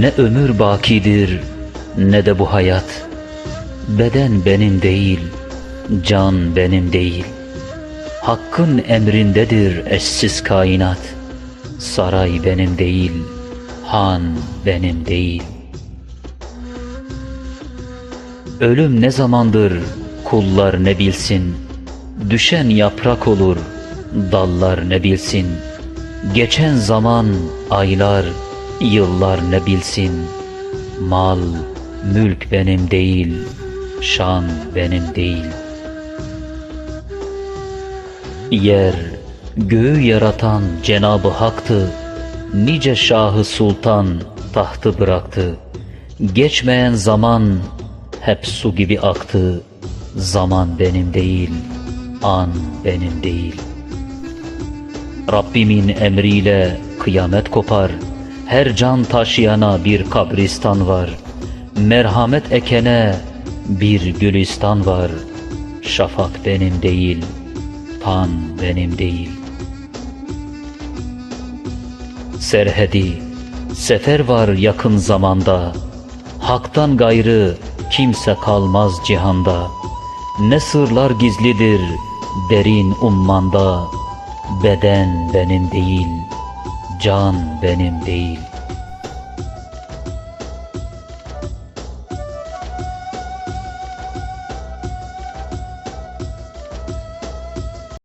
Ne ömür bakidir ne de bu hayat. Beden benim değil, can benim değil. Hakkın emrindedir eşsiz kainat. Saray benim değil, han benim değil. Ölüm ne zamandır kullar ne bilsin. Düşen yaprak olur, dallar ne bilsin. Geçen zaman, aylar, yıllar ne bilsin. Mal, mülk benim değil, şan benim değil. Yer, göğü yaratan Cenabı Hak'tı. Nice Şahı Sultan tahtı bıraktı. Geçmeyen zaman hep su gibi aktı. Zaman benim değil, an benim değil. Rabbimin emriyle kıyamet kopar. Her can taşıyana bir kabristan var. Merhamet ekene bir gülistan var. Şafak benim değil, tan benim değil. Serhedi, sefer var yakın zamanda. Hak'tan gayrı kimse kalmaz cihanda. Ne sırlar gizlidir derin ummanda. Beden benim değil, can benim değil.